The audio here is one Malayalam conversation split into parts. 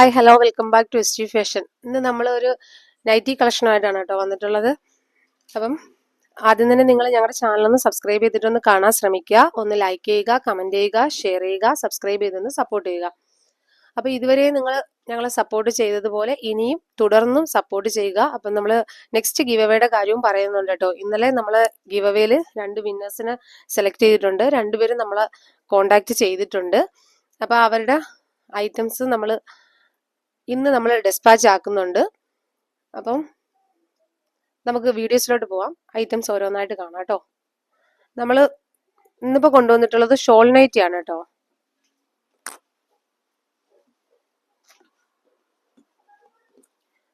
Hi hello welcome back to S T fashion ഇന്ന് നമ്മളൊരു നൈറ്റി കളക്ഷനായിട്ടാണ് കേട്ടോ വന്നിട്ടുള്ളത്. അപ്പം ആദ്യം തന്നെ നിങ്ങൾ ഞങ്ങളുടെ ചാനലൊന്ന് സബ്സ്ക്രൈബ് ചെയ്തിട്ടൊന്ന് കാണാൻ ശ്രമിക്കുക. ഒന്ന് ലൈക്ക് ചെയ്യുക കമന്റ് ചെയ്യുക ഷെയർ ചെയ്യുക സബ്സ്ക്രൈബ് ചെയ്തൊന്ന് സപ്പോർട്ട് ചെയ്യുക. അപ്പോൾ ഇതുവരെ നിങ്ങൾ ഞങ്ങളെ സപ്പോർട്ട് ചെയ്തതുപോലെ ഇനിയും തുടർന്നും സപ്പോർട്ട് ചെയ്യുക. അപ്പം നമ്മൾ നെക്സ്റ്റ് ഗിവ് അവേയുടെ കാര്യവും പറയുന്നുണ്ട് കേട്ടോ. ഇന്നലെ നമ്മൾ ഗിവ് അവേയിൽ രണ്ട് വിന്നേഴ്സിനെ സെലക്ട് ചെയ്തിട്ടുണ്ട്. രണ്ടുപേരും നമ്മളെ കോണ്ടാക്ട് ചെയ്തിട്ടുണ്ട്. അപ്പോൾ അവരുടെ ഐറ്റംസ് നമ്മൾ ഇന്ന് നമ്മൾ ഡിസ്പാച്ച് ആക്കുന്നുണ്ട്. അപ്പം നമുക്ക് വീഡിയോസിലോട്ട് പോവാം. ഐറ്റംസ് ഓരോന്നായിട്ട് കാണാം കേട്ടോ. നമ്മൾ ഇന്നിപ്പോൾ കൊണ്ടുവന്നിട്ടുള്ളത് ഷോൾ നൈറ്റി ആണ് കേട്ടോ.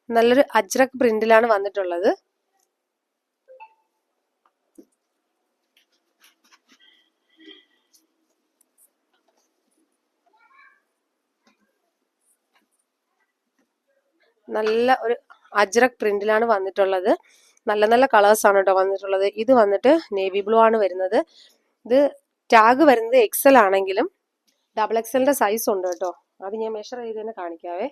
നല്ലൊരു അജ്രക് പ്രിന്റിലാണ് വന്നിട്ടുള്ളത്. നല്ല ഒരു അജ്രക് പ്രിന്റിലാണ് വന്നിട്ടുള്ളത്. നല്ല നല്ല കളേഴ്സ് ആണ് കേട്ടോ വന്നിട്ടുള്ളത്. ഇത് വന്നിട്ട് നേവി ബ്ലൂ ആണ് വരുന്നത്. ഇത് ടാഗ് വരുന്നത് എക്സൽ ആണെങ്കിലും ഡബിൾ എക്സലിന്റെ സൈസ് ഉണ്ട് കേട്ടോ അത് ഞാൻ മെഷർ ചെയ്ത് തന്നെ കാണിക്കാവേ.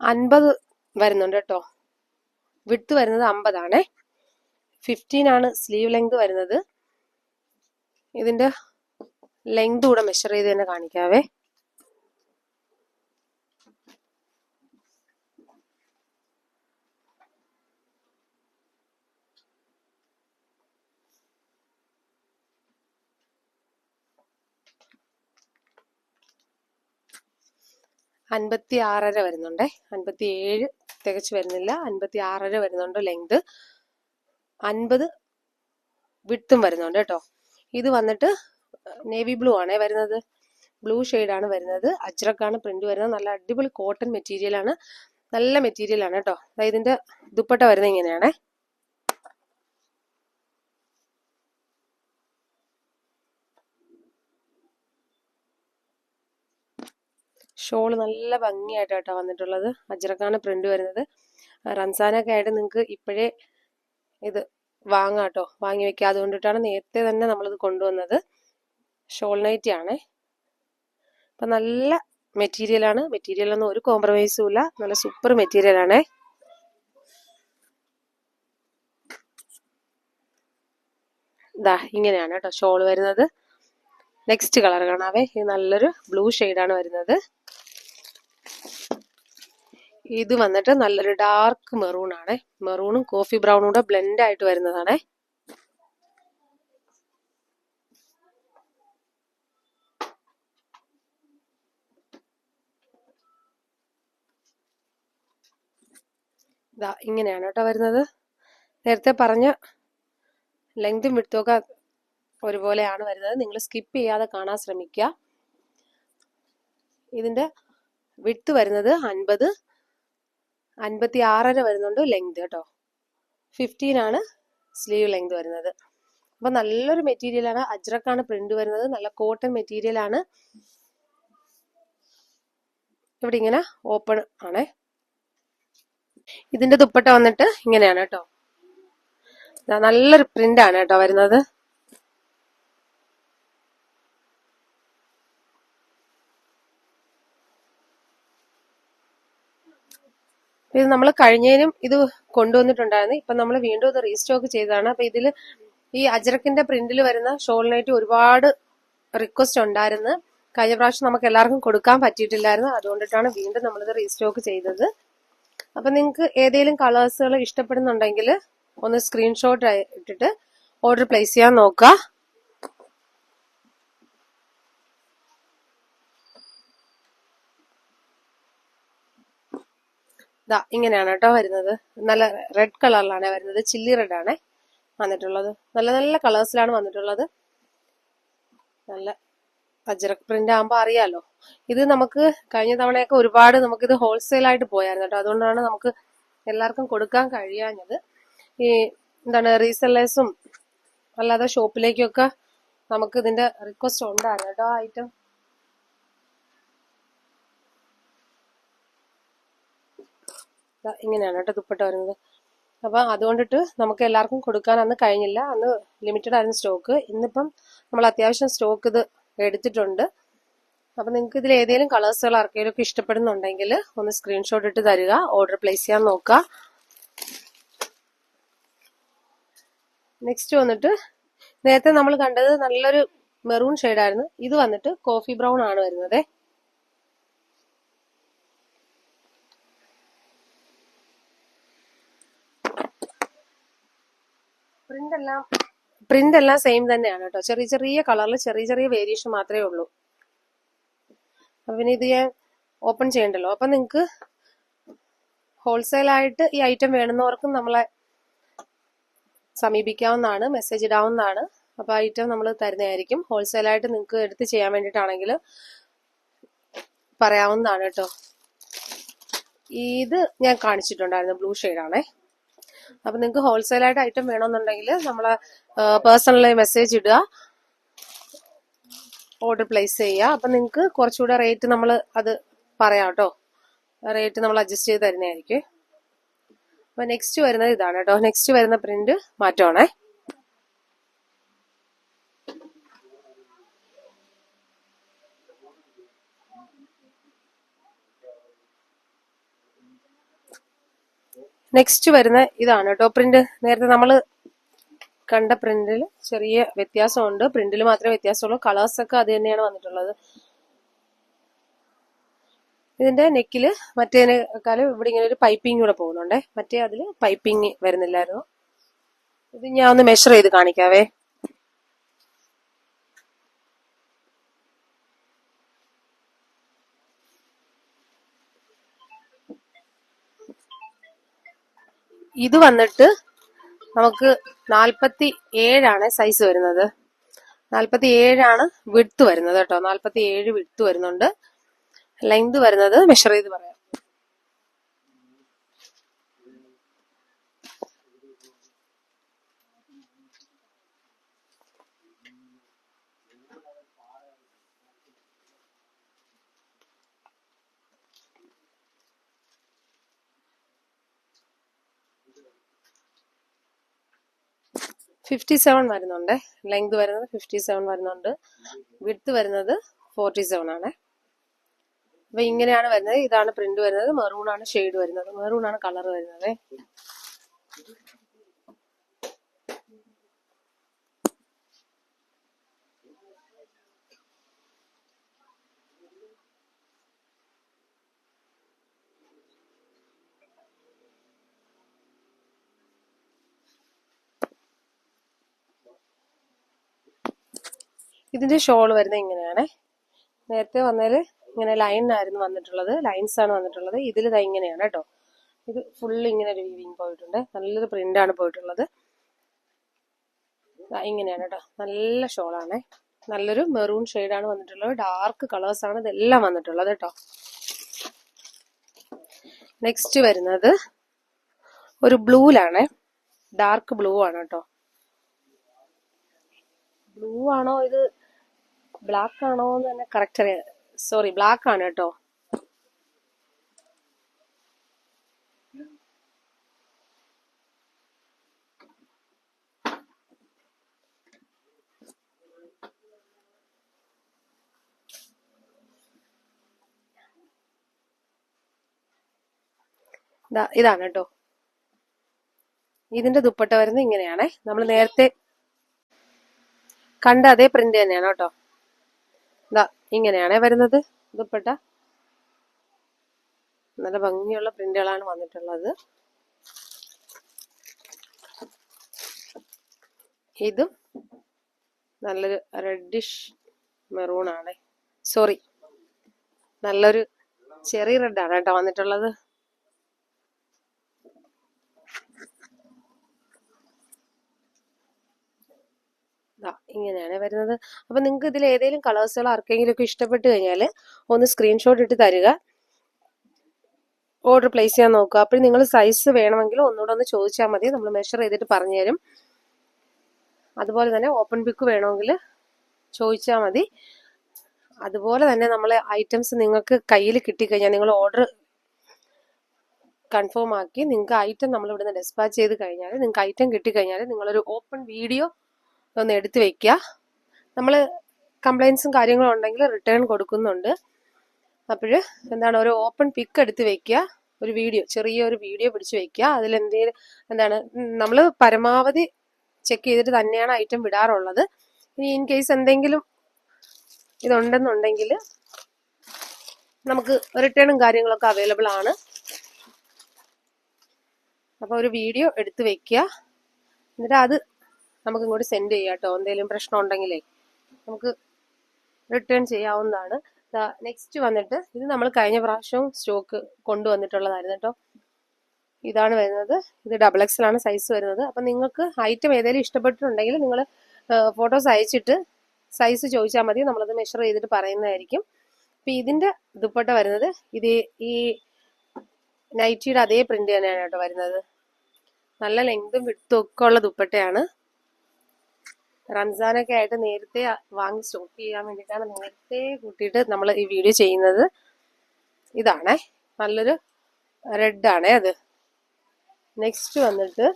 അൻപത് വരുന്നുണ്ട് കേട്ടോ വിട്ട് വരുന്നത് അമ്പതാണേ ഫിഫ്റ്റീൻ ആണ് സ്ലീവ് ലെങ്ത് വരുന്നത്. ഇതിന്റെ ലെങ്ത് കൂടെ മെഷർ ചെയ്ത് തന്നെ കാണിക്കാവേ. അൻപത്തി ആറര വരുന്നുണ്ടേ. അൻപത്തി ഏഴ് തികച്ച് വരുന്നില്ല. അൻപത്തി ആറര വരുന്നുണ്ട് ലെങ്ത് അൻപത് വിട്ടും വരുന്നുണ്ട് കേട്ടോ. ഇത് വന്നിട്ട് നേവി ബ്ലൂ ആണേ വരുന്നത്. ബ്ലൂ ആണ് വരുന്നത്. അജ്രക്കാണ് പ്രിന്റ് വരുന്നത്. നല്ല അടിപൊളി കോട്ടൺ മെറ്റീരിയൽ ആണ്. നല്ല മെറ്റീരിയൽ ആണ് കേട്ടോ. ഇതിന്റെ ദുപ്പട്ട വരുന്നത് ഇങ്ങനെയാണേ. ഷോൾ നല്ല ഭംഗിയായിട്ട് കേട്ടോ വന്നിട്ടുള്ളത്. അജ്രക്കാണ് പ്രിന്റ് വരുന്നത്. റംസാനൊക്കെ ആയിട്ട് നിങ്ങൾക്ക് ഇപ്പോഴേ ഇത് വാങ്ങാം കേട്ടോ വാങ്ങി വെക്കുക. അതുകൊണ്ടിട്ടാണ് നേരത്തെ തന്നെ നമ്മളിത് കൊണ്ടുവന്നത്. ഷോൾ നൈറ്റി ആണേ. അപ്പം നല്ല മെറ്റീരിയലാണ് മെറ്റീരിയലൊന്നും ഒരു കോംപ്രമൈസും ഇല്ല. നല്ല സൂപ്പർ മെറ്റീരിയൽ ആണ്. ഇതാ ഇങ്ങനെയാണ് കേട്ടോ ഷോൾ വരുന്നത്. നെക്സ്റ്റ് കളർ കാണാവേ. ഇത് നല്ലൊരു ബ്ലൂ ഷെയ്ഡാണ് വരുന്നത്. ഇത് വന്നിട്ട് നല്ലൊരു ഡാർക്ക് മെറൂൺ ആണ്. മെറൂണും കോഫി ബ്രൗണും കൂടെ ബ്ലെൻഡ് ആയിട്ട് വരുന്നതാണ്. ഇങ്ങനെയാണ് കേട്ടോ വരുന്നത്. നേരത്തെ പറഞ്ഞ ലെങ്തും വിടുത്തൊക്കെ ഒരുപോലെയാണ് വരുന്നത്. നിങ്ങൾ സ്കിപ്പ് ചെയ്യാതെ കാണാൻ ശ്രമിക്കുക. ഇതിന്റെ വിട്ട് വരുന്നത് അൻപത് അൻപത്തി ആറര വരുന്നുണ്ട് ലെങ്ത് കേട്ടോ. ഫിഫ്റ്റീൻ ആണ് സ്ലീവ് ലെങ്ത് വരുന്നത്. അപ്പൊ നല്ലൊരു മെറ്റീരിയൽ ആണ്. അജ്രക്കാണ് പ്രിന്റ് വരുന്നത്. നല്ല കോട്ടൺ മെറ്റീരിയൽ ആണ്. ഇവിടെ ഇങ്ങനെ ഓപ്പൺ ആണേ. ഇതിന്റെ ദുപ്പട്ട വന്നിട്ട് ഇങ്ങനെയാണ് കേട്ടോ. നല്ലൊരു പ്രിന്റ് ആണ് കേട്ടോ വരുന്നത്. ഇത് നമ്മൾ കഴിഞ്ഞതിനും ഇത് കൊണ്ടുവന്നിട്ടുണ്ടായിരുന്നു. ഇപ്പൊ നമ്മൾ വീണ്ടും ഇത് റീസ്റ്റോക്ക് ചെയ്തതാണ്. അപ്പൊ ഇതിൽ ഈ അജറക്കിന്റെ പ്രിന്റിൽ വരുന്ന ഷോളിനായിട്ട് ഒരുപാട് റിക്വസ്റ്റ് ഉണ്ടായിരുന്നു. കഴിഞ്ഞ പ്രാവശ്യം നമുക്ക് എല്ലാവർക്കും കൊടുക്കാൻ പറ്റിയിട്ടില്ലായിരുന്നു. അതുകൊണ്ടിട്ടാണ് വീണ്ടും നമ്മളിത് റീസ്റ്റോക്ക് ചെയ്തത്. അപ്പൊ നിങ്ങൾക്ക് ഏതെങ്കിലും കളേഴ്സുകൾ ഇഷ്ടപ്പെടുന്നുണ്ടെങ്കിൽ ഒന്ന് സ്ക്രീൻഷോട്ട് ഇട്ടിട്ട് ഓർഡർ പ്ലേസ് ചെയ്യാൻ നോക്കുക. ഇതാ ഇങ്ങനെയാണ് കേട്ടോ വരുന്നത്. നല്ല റെഡ് കളറിലാണ് വരുന്നത്. ചില്ലി റെഡ് ആണ് വന്നിട്ടുള്ളത്. നല്ല നല്ല കളേഴ്സിലാണ് വന്നിട്ടുള്ളത്. നല്ല അജ്രക് പ്രിന്റ് ആകുമ്പോൾ അറിയാലോ. ഇത് നമുക്ക് കഴിഞ്ഞ തവണയൊക്കെ ഒരുപാട് നമുക്കിത് ഹോൾസെയിൽ ആയിട്ട് പോയായിരുന്നു കേട്ടോ. അതുകൊണ്ടാണ് നമുക്ക് എല്ലാവർക്കും കൊടുക്കാൻ കഴിയാഞ്ഞത്. ഈ എന്താണ് റീസെല്ലേഴ്സും അല്ലാതെ ഷോപ്പിലേക്കൊക്കെ നമുക്ക് ഇതിന്റെ റിക്വസ്റ്റ് ഉണ്ടായിരുന്നു കേട്ടോ ഐറ്റം ഇങ്ങനെയാണ് കേട്ടോ ദുപ്പട്ട വരുന്നത്. അപ്പം അതുകൊണ്ടിട്ട് നമുക്ക് എല്ലാവർക്കും കൊടുക്കാൻ അന്ന് കഴിഞ്ഞില്ല. അന്ന് ലിമിറ്റഡ് ആയിരുന്നു സ്റ്റോക്ക് ഇന്നിപ്പം നമ്മൾ അത്യാവശ്യം സ്റ്റോക്ക് ഇത് എടുത്തിട്ടുണ്ട്. അപ്പം നിങ്ങൾക്ക് ഇതിൽ ഏതെങ്കിലും കളേഴ്സുകൾ ആർക്കെങ്കിലും ഒക്കെ ഇഷ്ടപ്പെടുന്നുണ്ടെങ്കിൽ ഒന്ന് സ്ക്രീൻഷോട്ട് ഇട്ട് തരിക. ഓർഡർ പ്ലേസ് ചെയ്യാൻ നോക്കുക. നെക്സ്റ്റ് വന്നിട്ട് നേരത്തെ നമ്മൾ കണ്ടത് നല്ലൊരു മെറൂൺ ഷെയ്ഡായിരുന്നു ഇത് വന്നിട്ട് കോഫി ബ്രൗൺ ആണ് വരുന്നത്. പ്രിന്റ് എല്ലാം പ്രിന്റ് എല്ലാം സെയിം തന്നെയാണ് കേട്ടോ. ചെറിയ ചെറിയ കളറിൽ ചെറിയ ചെറിയ വേരിയേഷൻ മാത്രമേ ഉള്ളൂ. അപ്പൊ പിന്നെ ഇത് ഞാൻ ഓപ്പൺ ചെയ്യണ്ടല്ലോ. അപ്പൊ നിങ്ങൾക്ക് ഹോൾസെയിൽ ആയിട്ട് ഈ ഐറ്റം വേണമെന്നവർക്കും നമ്മളെ സമീപിക്കാവുന്നതാണ് മെസ്സേജ് ഇടാവുന്നതാണ്. അപ്പോൾ ഐറ്റം നമ്മൾ തരുന്നതായിരിക്കും. ഹോൾസെയിലായിട്ട് നിങ്ങൾക്ക് എടുത്ത് ചെയ്യാൻ വേണ്ടിയിട്ടാണെങ്കിൽ പറയാവുന്നതാണ് കേട്ടോ. ഇത് ഞാൻ കാണിച്ചിട്ടുണ്ടായിരുന്നു ബ്ലൂ ഷെയ്ഡാണേ അപ്പം നിങ്ങൾക്ക് ഹോൾസെയിലായിട്ട് ഐറ്റം വേണമെന്നുണ്ടെങ്കിൽ നമ്മളെ പേഴ്സണലായി മെസ്സേജ് ഇടുക. ഓർഡർ പ്ലേസ് ചെയ്യുക. അപ്പം നിങ്ങൾക്ക് കുറച്ചുകൂടെ റേറ്റ് നമ്മൾ അത് പറയാം കേട്ടോ. റേറ്റ് നമ്മൾ അഡ്ജസ്റ്റ് ചെയ്ത് തരുന്നതായിരിക്കും. അപ്പൊ നെക്സ്റ്റ് വരുന്നത് ഇതാണ് കേട്ടോ. നെക്സ്റ്റ് വരുന്ന പ്രിന്റ് മാറ്റമാണേ. നെക്സ്റ്റ് വരുന്ന ഇതാണ് കേട്ടോ പ്രിന്റ് നേരത്തെ നമ്മൾ കണ്ട പ്രിന്റിൽ ചെറിയ വ്യത്യാസമുണ്ട്. പ്രിന്റിൽ മാത്രമേ വ്യത്യാസമുള്ളൂ. കളേഴ്സ് ഒക്കെ അത് തന്നെയാണ് വന്നിട്ടുള്ളത്. ഇതിന്റെ നെക്കിൽ മറ്റേതിനേക്കാളും ഇവിടെ ഇങ്ങനെ ഒരു പൈപ്പിംഗ് കൂടെ പോകുന്നുണ്ടേ. മറ്റേ അതിൽ പൈപ്പിംഗ് വരുന്നില്ലായിരുന്നു. ഇത് ഞാൻ ഒന്ന് മെഷർ ചെയ്ത് കാണിക്കാവേ. ഇത് വന്നിട്ട് നമുക്ക് നാൽപ്പത്തി ഏഴാണ് സൈസ് വരുന്നത്. നാൽപ്പത്തി ഏഴാണ് വിടുത്ത് വരുന്നത് കേട്ടോ. നാൽപ്പത്തി ഏഴ് വിടുത്ത് വരുന്നുണ്ട്. ലെങ്ത് വരുന്നത് മെഷർ ചെയ്ത് പറയാം. ഫിഫ്റ്റി സെവൻ വരുന്നുണ്ട്. ലെങ്ത് വരുന്നത് ഫിഫ്റ്റി സെവൻ വരുന്നുണ്ട്. വിഡ്ത്ത് വരുന്നത് ഫോർട്ടി സെവൻ ആണ്. അപ്പൊ ഇങ്ങനെയാണ് വരുന്നത്. ഇതാണ് പ്രിന്റ് വരുന്നത്. മെറൂൺ ആണ് ഷെയ്ഡ് വരുന്നത്. മെറൂൺ ആണ് കളർ വരുന്നത്. ഇതിന്റെ ഷോൾ വരുന്നത് ഇങ്ങനെയാണ്. നേരത്തെ വന്നതിൽ ഇങ്ങനെ ലൈൻ ആയിരുന്നു വന്നിട്ടുള്ളത്. ലൈൻസ് ആണ് വന്നിട്ടുള്ളത്. ഇതിൽ ഇതാ ഇങ്ങനെയാണ് കേട്ടോ. ഇത് ഫുൾ ഇങ്ങനെ ഒരു വീവിങ് പോയിട്ടുണ്ട്. നല്ലൊരു പ്രിന്റ് ആണ് പോയിട്ടുള്ളത്. ഇങ്ങനെയാണ് കേട്ടോ. നല്ല ഷോളാണ് നല്ലൊരു മെറൂൺ ആണ് വന്നിട്ടുള്ളത്. ഡാർക്ക് കളേഴ്സ് ആണ് ഇതെല്ലാം വന്നിട്ടുള്ളത് കേട്ടോ. നെക്സ്റ്റ് വരുന്നത് ഒരു ബ്ലൂലാണ് ഡാർക്ക് ബ്ലൂ ആണ് കേട്ടോ. ബ്ലൂ ആണോ ഇത് ബ്ലാക്ക് ആണോ എന്ന് തന്നെ കറക്റ്റ് അറിയാം. സോറി ബ്ലാക്ക് ആണ് കേട്ടോ ഇതാണ് കേട്ടോ. ഇതിന്റെ ദുപ്പട്ട വരുന്നത് ഇങ്ങനെയാണേ. നമ്മൾ നേരത്തെ കണ്ട അതേ പ്രിന്റ് തന്നെയാണ് കേട്ടോ. ഇതാ ഇങ്ങനെയാണേ വരുന്നത്. ദുപ്പട്ട നല്ല ഭംഗിയുള്ള പ്രിന്റുകളാണ് വന്നിട്ടുള്ളത്. ഇതും നല്ലൊരു റെഡിഷ് മെറൂൺ ആണ്. സോറി നല്ലൊരു ചെറിയ റെഡ് ആണ് കേട്ടോ വന്നിട്ടുള്ളത്. ഇങ്ങനെയാണ് വരുന്നത്. അപ്പൊ നിങ്ങൾക്ക് ഇതിൽ ഏതെങ്കിലും കളേഴ്സുകൾ ആർക്കെങ്കിലും ഒക്കെ ഇഷ്ടപ്പെട്ട് കഴിഞ്ഞാൽ ഒന്ന് സ്ക്രീൻഷോട്ട് ഇട്ട് തരിക. ഓർഡർ പ്ലേസ് ചെയ്യാൻ നോക്കുക. അപ്പോൾ നിങ്ങൾ സൈസ് വേണമെങ്കിൽ ഒന്നുകൂടെ ഒന്ന് ചോദിച്ചാൽ മതി. നമ്മൾ മെഷർ ചെയ്തിട്ട് പറഞ്ഞു തരും. അതുപോലെ തന്നെ ഓപ്പൺ പിക്ക് വേണമെങ്കിൽ ചോദിച്ചാൽ മതി. അതുപോലെ തന്നെ നമ്മൾ ഐറ്റംസ് നിങ്ങൾക്ക് കയ്യിൽ കിട്ടിക്കഴിഞ്ഞാൽ നിങ്ങൾ ഓർഡർ കൺഫേം ആക്കി നിങ്ങൾക്ക് ഐറ്റം നമ്മൾ ഇവിടുന്ന് ഡെസ്പാച്ച് ചെയ്ത് കഴിഞ്ഞാൽ നിങ്ങൾക്ക് ഐറ്റം കിട്ടിക്കഴിഞ്ഞാൽ നിങ്ങളൊരു ഓപ്പൺ വീഡിയോ ഒന്ന് എടുത്തു വെക്കുക നമ്മൾ കംപ്ലയിൻസും കാര്യങ്ങളും ഉണ്ടെങ്കിൽ റിട്ടേൺ കൊടുക്കുന്നുണ്ട്. അപ്പോൾ എന്താണ് ഒരു ഓപ്പൺ പിക്ക് എടുത്ത് വെക്കുക ഒരു വീഡിയോ ചെറിയൊരു വീഡിയോ പിടിച്ച് വെക്കുക അതിൽ എന്തെങ്കിലും എന്താണ് നമ്മൾ പരമാവധി ചെക്ക് ചെയ്തിട്ട് തന്നെയാണ് ഐറ്റം വിടാറുള്ളത്. ഇനി ഇൻ കേസ് എന്തെങ്കിലും ഇതുണ്ടെന്നുണ്ടെങ്കിൽ നമുക്ക് റിട്ടേണും കാര്യങ്ങളൊക്കെ അവൈലബിൾ ആണ്. അപ്പോൾ ഒരു വീഡിയോ എടുത്ത് വെക്കുക എന്നിട്ട് അത് നമുക്ക് ഇങ്ങോട്ട് സെൻഡ് ചെയ്യാം കേട്ടോ എന്തെങ്കിലും പ്രശ്നം ഉണ്ടെങ്കിലേ നമുക്ക് റിട്ടേൺ ചെയ്യാവുന്നതാണ്. നെക്സ്റ്റ് വന്നിട്ട് ഇത് നമ്മൾ കഴിഞ്ഞ പ്രാവശ്യവും സ്റ്റോക്ക് കൊണ്ടുവന്നിട്ടുള്ളതായിരുന്നു കേട്ടോ ഇതാണ് വരുന്നത്. ഇത് ഡബിൾ എക്സൽ ആണ് സൈസ് വരുന്നത്. അപ്പം നിങ്ങൾക്ക് ഐറ്റം ഏതെങ്കിലും ഇഷ്ടപ്പെട്ടിട്ടുണ്ടെങ്കിൽ നിങ്ങൾ ഫോട്ടോസ് അയച്ചിട്ട് സൈസ് ചോദിച്ചാൽ മതി. നമ്മളത് മെഷർ ചെയ്തിട്ട് പറയുന്നതായിരിക്കും. അപ്പം ഇതിന്റെ ദുപ്പട്ട വരുന്നത് ഇത് ഈ നൈറ്റിയുടെ അതേ പ്രിന്റ് തന്നെയാണ് കേട്ടോ വരുന്നത്. നല്ല ലെങ്തും വിടുത്തും ഒക്കെ ഉള്ള ദുപ്പട്ടയാണ്. റംസാനൊക്കെ ആയിട്ട് നേരത്തെ വാങ്ങി സ്റ്റോക്ക് ചെയ്യാൻ വേണ്ടിയിട്ടാണ് നേരത്തെ കൂട്ടിയിട്ട് നമ്മൾ ഈ വീഡിയോ ചെയ്യുന്നത്. ഇതാണേ. നല്ലൊരു റെഡ് ആണേ അത്. നെക്സ്റ്റ് വന്നിട്ട്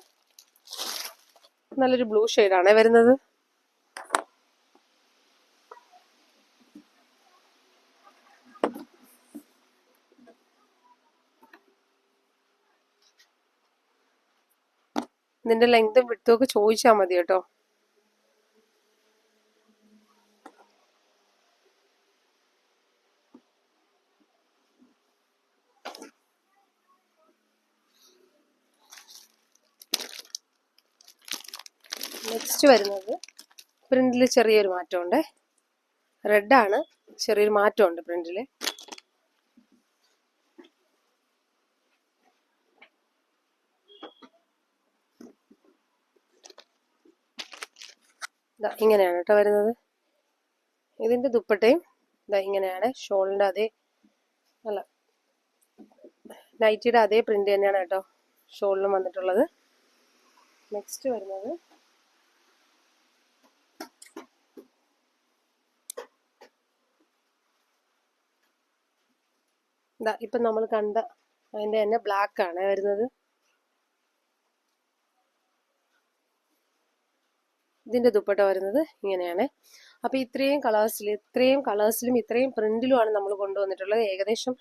നല്ലൊരു ബ്ലൂ ഷെയ്ഡാണേ വരുന്നത്. ഇതിന്റെ ലെങ്തും വിട്ടുമൊക്കെ ചോദിച്ചാൽ മതി കേട്ടോ. നെക്സ്റ്റ് വരുന്നത്. പ്രിന്റിൽ ചെറിയൊരു മാറ്റമുണ്ട്. റെഡാണ്. ചെറിയൊരു മാറ്റമുണ്ട് പ്രിന്റിൽ ഇങ്ങനെയാണ് കേട്ടോ വരുന്നത്. ഇതിന്റെ ദുപ്പട്ടയും ഇതാ ഇങ്ങനെയാണ്. ഷോളിന്റെ അതേ അല്ല നൈറ്റിയുടെ അതേ പ്രിന്റ് തന്നെയാണ് കേട്ടോ ഷോളിലും വന്നിട്ടുള്ളത്. നെക്സ്റ്റ് വരുന്നത്. ഇപ്പം നമ്മൾ കണ്ട അതിന്റെ തന്നെ ബ്ലാക്ക് ആണ് വരുന്നത്. ഇതിന്റെ ദുപ്പട്ട വരുന്നത് ഇങ്ങനെയാണ്. അപ്പോൾ ഇത്രയും കളേഴ്സിൽ ഇത്രയും കളേഴ്സിലും ഇത്രയും പ്രിന്റിലുമാണ് നമ്മൾ കൊണ്ടുവന്നിട്ടുള്ളത്. ഏകദേശം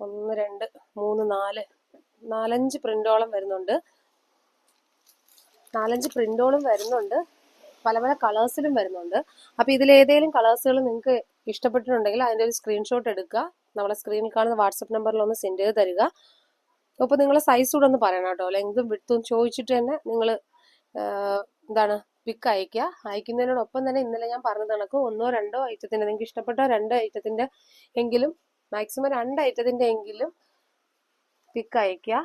ഒന്ന് രണ്ട് മൂന്ന് നാല് നാലഞ്ച് പ്രിന്റോളം വരുന്നുണ്ട്. നാലഞ്ച് പ്രിന്റോളം വരുന്നുണ്ട്. പല പല കളേഴ്സിലും വരുന്നുണ്ട്. അപ്പോൾ ഇതിലേതെങ്കിലും കളേഴ്സുകൾ നിങ്ങൾക്ക് ഇഷ്ടപ്പെട്ടിട്ടുണ്ടെങ്കിൽ അതിന്റെ ഒരു സ്ക്രീൻഷോട്ട് എടുക്കുക. നമ്മളെ സ്ക്രീനിൽ കാണുന്ന വാട്സപ്പ് നമ്പറിൽ ഒന്ന് സെൻഡ് ചെയ്ത് തരിക. അപ്പോൾ നിങ്ങൾ സൈസ് കൂടെ ഒന്ന് പറയണം കേട്ടോ. ലെങ്തും വിടുത്തും ചോദിച്ചിട്ട് തന്നെ നിങ്ങൾ എന്താണ് പിക്ക് അയക്കുക അയക്കുന്നതിനോടൊപ്പം തന്നെ ഇന്നലെ ഞാൻ പറഞ്ഞ കണക്ക് ഒന്നോ രണ്ടോ ഐറ്റത്തിന്റെ നിങ്ങൾക്ക് ഇഷ്ടപ്പെട്ടോ രണ്ടോ ഐറ്റത്തിന്റെ എങ്കിലും മാക്സിമം രണ്ട് ഐറ്റത്തിന്റെ എങ്കിലും പിക്ക് അയക്കുക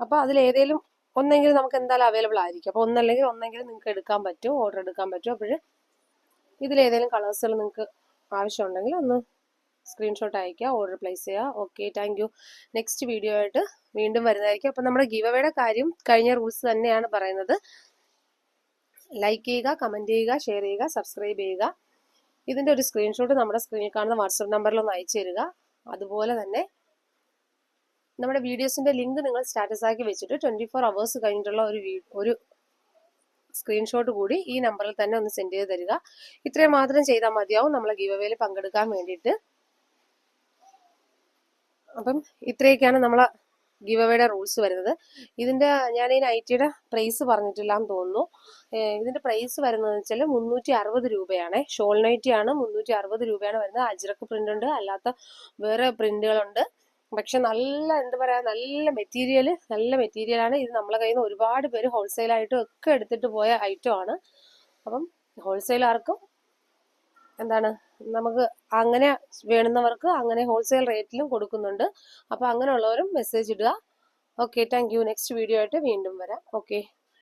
അപ്പോൾ അതിൽ ഏതെങ്കിലും ഒന്നെങ്കിലും നമുക്ക് എന്തായാലും അവൈലബിൾ ആയിരിക്കും. അപ്പോൾ ഒന്നല്ലെങ്കിൽ ഒന്നെങ്കിലും നിങ്ങൾക്ക് എടുക്കാൻ പറ്റും ഓർഡർ എടുക്കാൻ പറ്റും. അപ്പോൾ ഇതിലേതെങ്കിലും കളേഴ്സുകൾ നിങ്ങൾക്ക് ആവശ്യമുണ്ടെങ്കിൽ ഒന്ന് സ്ക്രീൻഷോട്ട് അയക്കുക ഓർഡർ പ്ലേസ് ചെയ്യുക. Okay thank you next video ആയിട്ട് വീണ്ടും വരുന്നതായിരിക്കും. അപ്പം നമ്മുടെ ഗിവ് അവയുടെ കാര്യം കഴിഞ്ഞ റൂൾസ് തന്നെയാണ് പറയുന്നത്. ലൈക്ക് ചെയ്യുക കമന്റ് ചെയ്യുക ഷെയർ ചെയ്യുക സബ്സ്ക്രൈബ് ചെയ്യുക. ഇതിന്റെ ഒരു സ്ക്രീൻഷോട്ട് നമ്മുടെ സ്ക്രീനിൽ കാണുന്ന വാട്സപ്പ് നമ്പറിൽ ഒന്ന് അയച്ചു തരിക. അതുപോലെ തന്നെ നമ്മുടെ വീഡിയോസിന്റെ ലിങ്ക് നിങ്ങൾ സ്റ്റാറ്റസ് ആക്കി വെച്ചിട്ട് ട്വന്റി ഫോർ അവേഴ്സ് കഴിഞ്ഞിട്ടുള്ള ഒരു ഒരു സ്ക്രീൻഷോട്ട് കൂടി ഈ നമ്പറിൽ തന്നെ ഒന്ന് സെൻഡ് ചെയ്ത് തരിക. ഇത്രയും മാത്രം ചെയ്താൽ മതിയാവും. നമ്മളെ അവയിൽ പങ്കെടുക്കാൻ വേണ്ടിയിട്ട്. അപ്പം ഇത്രയൊക്കെയാണ് നമ്മളെ ഗീവ് അവയുടെ റൂൾസ് വരുന്നത്. ഇതിന്റെ ഞാൻ ഈ നൈറ്റിയുടെ പ്രൈസ് പറഞ്ഞിട്ടില്ല എന്ന് തോന്നുന്നു. ഇതിന്റെ പ്രൈസ് വരുന്നത് വെച്ചാൽ മുന്നൂറ്റി അറുപത് രൂപയാണ്. ഷോൾ നൈറ്റിയാണ് മുന്നൂറ്റി അറുപത് രൂപയാണ് വരുന്നത്. അജ്രക്ക് പ്രിന്റ് ഉണ്ട്. അല്ലാത്ത വേറെ പ്രിന്റുകളുണ്ട് പക്ഷെ നല്ല എന്താ പറയാ നല്ല മെറ്റീരിയൽ നല്ല മെറ്റീരിയലാണ്. ഇത് നമ്മളെ കയ്യിൽ നിന്ന് ഒരുപാട് പേര് ഹോൾസെയിലായിട്ടും ഒക്കെ എടുത്തിട്ട് പോയ ഐറ്റം ആണ്. അപ്പം ഹോൾസെയിലാർക്കും എന്താണ് നമുക്ക് അങ്ങനെ വേണ്ടുന്നവർക്ക് അങ്ങനെ ഹോൾസെയിൽ റേറ്റിലും കൊടുക്കുന്നുണ്ട്. അപ്പോൾ അങ്ങനെയുള്ളവരും മെസ്സേജ് ഇടുക. Okay thank you next video ആയിട്ട് വീണ്ടും വരാം. ഓക്കെ